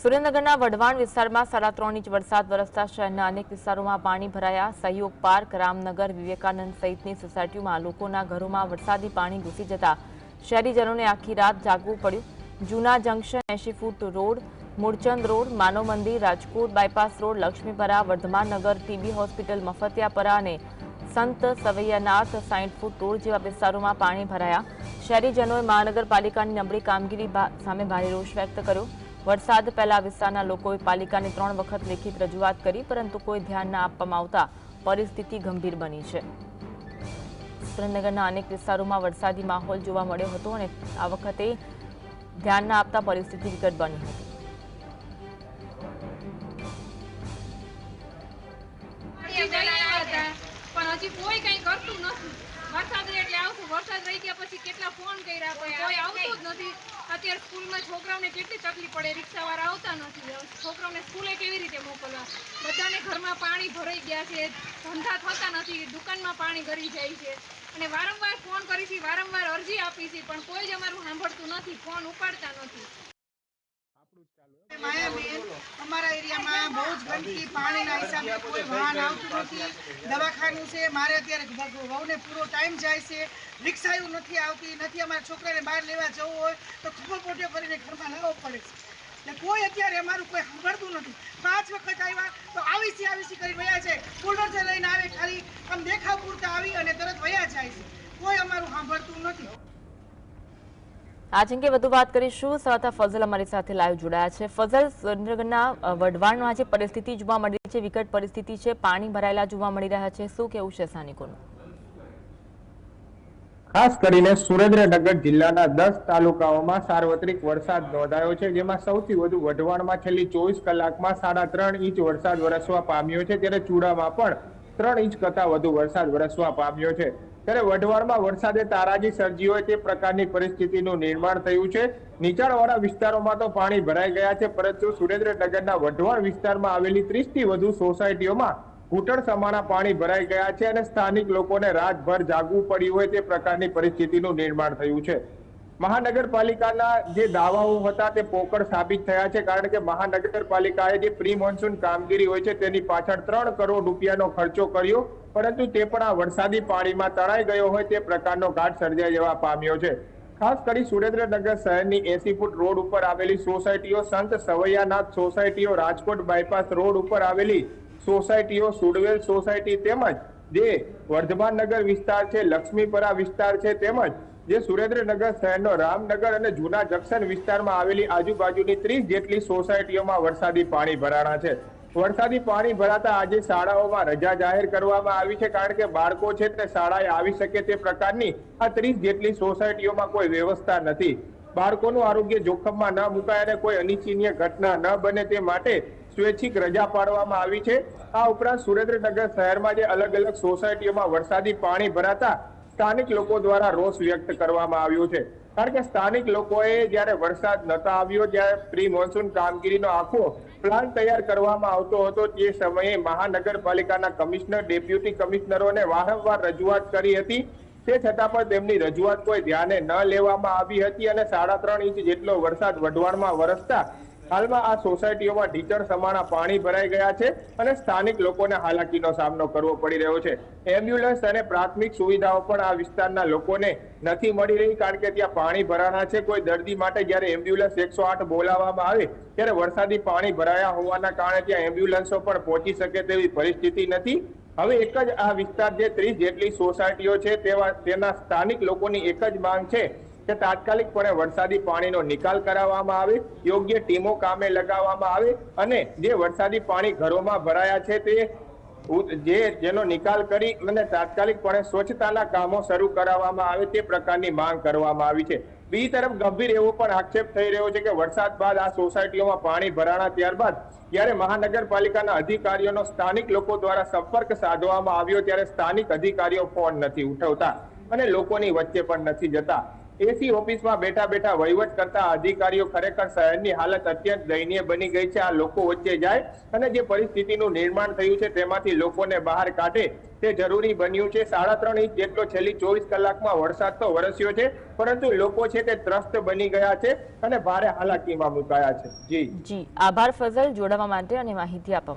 સુરેન્દ્રનગરના વઢવાણ વિસ્તારમાં સાડા ત્રણ ઇંચ વરસાદ વરસતા શહેરના અનેક વિસ્તારોમાં પાણી ભરાયા. સહયોગ પાર્ક, રામનગર, વિવેકાનંદ સહિતની સોસાયટીઓમાં લોકોના ઘરોમાં વરસાદી પાણી ઘૂસી જતા શહેરીજનોને આખી રાત જાગવું પડ્યું. જૂના જંકશન એંશી foot road, Mulchand road, Manav Mandir, Rajkot bypass road, Laxmipara Vardhmannagar TB hospital, Maftiyapara અને સંત સવૈયાનાથ સાઈઠ ફૂટ રોડ જેવા વિસ્તારોમાં પાણી ભરાયા. શહેરીજનોએ મહાનગરપાલિકાની નબળી કામગીરી સામે ભારે રોષ વ્યક્ત કર્યો. વરસાદ પહેલા વિસ્તારના લોકોએ પાલિકાને ત્રણ વખત લેખિત રજૂઆત કરી, પરંતુ કોઈ ધ્યાન ના આપવામાં આવતા પરિસ્થિતિ ગંભીર બની છે. સુરેન્દ્રનગરના અનેક વિસ્તારોમાં વરસાદી માહોલ જોવા મળ્યો હતો અને આ વખતે ધ્યાન ન આપતા પરિસ્થિતિ વિકટ બની હતી. પણ હજી કોઈ કઈ કરતું નથી. વરસાદ એટલે આવતું, વરસાદ રહી ગયા પછી કેટલા ફોન કર્યા કોઈ આવતું જ નથી. અત્યારે સ્કૂલમાં છોકરાઓને કેટલી તકલીફ પડે? રિક્ષાવાળા આવતા નથી. છોકરાઓને સ્કૂલે કેવી રીતે મોકલવા? બધાને ઘરમાં પાણી ભરાઈ ગયા છે. ધંધા થતા નથી. દુકાનમાં પાણી ગરી જાય છે. અને વારંવાર ફોન કરી છે વારંવાર અરજી આપી છે પણ કોઈ જ અમારું સાંભળતું નથી. ફોન ઉપાડતા નથી. બહુ જ ગંદકી, પાણીના હિસાબે કોઈ વાહન આવતું નથી, દવાખાનું છે, મારે અત્યારે વહુને પૂરો ટાઈમ જાય છે, રિક્ષાયું નથી આવતી, નથી અમારા છોકરાને બહાર લેવા જવું હોય, તો ખબર પોટે કરીને ઘરમાં લાવવો પડે છે. કોઈ અત્યારે અમારું કોઈ સાંભળતું નથી. પાંચ વખત આવ્યા, તો આવીસી આવીસી કરી વયા જાય. બુલડોઝર લઈને આવે, ખાલી આમ દેખાવ પૂરતા આવી અને તરત વયા જાય છે. કોઈ અમારું સાંભળતું નથી. આજ અંગે વધુ વાત કરીશું. સવાતા ફઝલ અમારી સાથે લાઈવ જોડાયા છે. ફઝલ, સુરેન્દ્રનગરના વઢવાણમાં જે પરિસ્થિતિ જોવા મળી છે. વિકટ પરિસ્થિતિ છે. પાણી ભરાયેલા જોવા મળી રહ્યા છે. શું કેવું છે સ્થાનિકોનું? ખાસ કરીને સુરેન્દ્રનગર જિલ્લાના દસ તાલુકાઓમાં સાર્વત્રિક વરસાદ નોંધાયો છે, જેમાં સૌથી વધુ વઢવાણમાં છેલ્લી ચોવીસ કલાકમાં સાડા ત્રણ ઇંચ વરસાદ વરસવા પામ્યો છે. ત્યારે ચૂડામાં પણ ત્રણ ઇંચ કરતાં વધુ વરસાદ વરસવા પામ્યો છે. ત્યારે વઢવાણમાં વરસાદે તારાજી સર્જી હોય તે પ્રકારની પરિસ્થિતિનું નિર્માણ થયું છે. નીચાણવાળા વિસ્તારોમાં તો પાણી ભરાઈ ગયા છે, પરંતુ સુરેન્દ્રનગરના વઢવાણ વિસ્તારમાં આવેલી ત્રીસથી વધુ સોસાયટીઓમાં ઘૂંટણ સમાના પાણી ભરાઈ ગયા છે અને સ્થાનિક લોકોને રાતભર જાગવું પડ્યું હોય તે પ્રકારની પરિસ્થિતિનું નિર્માણ થયું છે. મહાનગરપાલિકાના જે દાવાઓ હતા તે પોકળ સાબિત થયા છે, કારણ કે મહાનગરપાલિકાએ જે પ્રી મોન્સૂન કામગીરી હોય છે તેની પાછળ ત્રણ કરોડ રૂપિયાનો ખર્ચો કર્યો. પરંતુ તે પણ આ વરસાદી પાણીમાં તણાઈ ગયો હોય તે પ્રકારનો ઘાટ સર્જાઈ જવા પામ્યો છે. ખાસ કરી સુરેન્દ્રનગર શહેરની એસી ફૂટ રોડ ઉપર આવેલી સોસાયટીઓ સંત સવૈયાનાથ સોસાયટીઓ, રાજકોટ બાયપાસ રોડ ઉપર આવેલી સોસાયટીઓ, સુડવેલ સોસાયટી તેમજ જે વર્ધમાન નગર વિસ્તાર છે, લક્ષ્મીપરા વિસ્તાર છે તેમજ જે સુરેન્દ્રનગર શહેરનો રામનગર અને જૂના જંકશન વિસ્તારમાં આવેલી આજુબાજુની ત્રીસ જેટલી સોસાયટીઓમાં વરસાદી પાણી ભરાણા છે. વરસાદી પાણી ભરાતા આજે શાળાઓમાં રજા જાહેર કરવામાં આવી છે કારણ કે બાળકો છે તે શાળાએ આવી શકે તે પ્રકારની આ ત્રીસ જેટલી સોસાયટીઓમાં કોઈ વ્યવસ્થા નથી. બાળકોનું આરોગ્ય જોખમમાં ન મુકાય અને કોઈ અનિચ્છનીય ઘટના ન બને તે માટે સ્વૈચ્છિક રજા પાડવામાં આવી છે. આ ઉપરાંત સુરેન્દ્રનગર શહેરમાં જે અલગ અલગ સોસાયટીઓમાં વરસાદી પાણી ભરાતા સ્થાનિક લોકો દ્વારા રોષ વ્યક્ત કરવામાં આવ્યો છે. કારણ કે સ્થાનિક લોકોએ જ્યારે વરસાદ નતો આવ્યો ત્યારે પ્રી મોન્સૂન કામગીરીનો આખો પ્લાન તૈયાર કરવામાં આવતો હતો, તે સમયે મહાનગરપાલિકાના કમિશનર, ડેપ્યુટી કમિશનરોને વારંવાર રજૂઆત કરી હતી. તે છતાં પણ તેમની રજૂઆત કોઈ ધ્યાને ન લેવામાં આવી હતી અને સાડા ત્રણ ઇંચ જેટલો વરસાદ વઢવાણમાં વરસતા હાલમાં આ સોસાયટીઓમાં ઢીચણ સમાણા પાણી ભરાઈ ગયા છે અને સ્થાનિક લોકોને હાલાકીનો સામનો કરવો પડી રહ્યો છે. એમ્બ્યુલન્સ અને પ્રાથમિક સુવિધાઓ પણ આ વિસ્તારના લોકોને નથી મળી રહી કારણ કે ત્યાં પાણી ભરાના છે. કોઈ દર્દી માટે જ્યારે એમ્બ્યુલન્સ એકસો આઠ બોલાવવામાં આવે ત્યારે વરસાદી પાણી ભરાયા હોવાના કારણે ત્યાં એમ્બ્યુલન્સો પણ પહોંચી શકે તેવી પરિસ્થિતિ નથી. હવે એક જ આ વિસ્તાર જે ત્રીસ જેટલી સોસાયટીઓ છે તેવા તેના સ્થાનિક લોકોની એક જ માંગ છે કે તાત્કાલિકપણે વરસાદી પાણીનો નિકાલ કરાવવામાં આવે, યોગ્ય ટીમો કામે લગાવવામાં આવે અને જે વરસાદી પાણી ઘરોમાં ભરાયા છે તે જે, જેનો નિકાલ કરી અને તાત્કાલિકપણે સ્વચ્છતાના કામો શરૂ કરાવવામાં આવે તે પ્રકારની માંગ કરવામાં આવી છે. બીજી તરફ ગંભીર એવો પણ આક્ષેપ થઈ રહ્યો છે કે વરસાદ બાદ આ સોસાયટીઓમાં પાણી ભરાણા ત્યારબાદ જ્યારે મહાનગરપાલિકાના અધિકારીઓનો સ્થાનિક લોકો દ્વારા સંપર્ક સાધવામાં આવ્યો ત્યારે સ્થાનિક અધિકારીઓ ફોન નથી ઉઠાવતા અને લોકોની વચ્ચે પણ નથી જતા. એસી ઓફિસમાં બેઠા બેઠા વહીવટ કરતા અધિકારીઓ ખરેખર શહેરની હાલત અત્યંત દયનીય બની ગઈ છે. આ લોકો વચ્ચે જાય અને જે પરિસ્થિતિનું નિર્માણ થયું છે તેમાંથી લોકોને બહાર કાઢે તે જરૂરી બન્યું છે. સાડા ત્રણ ઇંચ જેટલો છેલ્લી ચોવીસ કલાકમાં વરસાદ તો વરસ્યો છે, પરંતુ લોકો છે તે ત્રસ્ત બની ગયા છે અને ભારે હાલાકીમાં મુકાયા છે. જી. જી. આભાર, ફઝલ. જોડાવા માટે અને માહિતી આપવા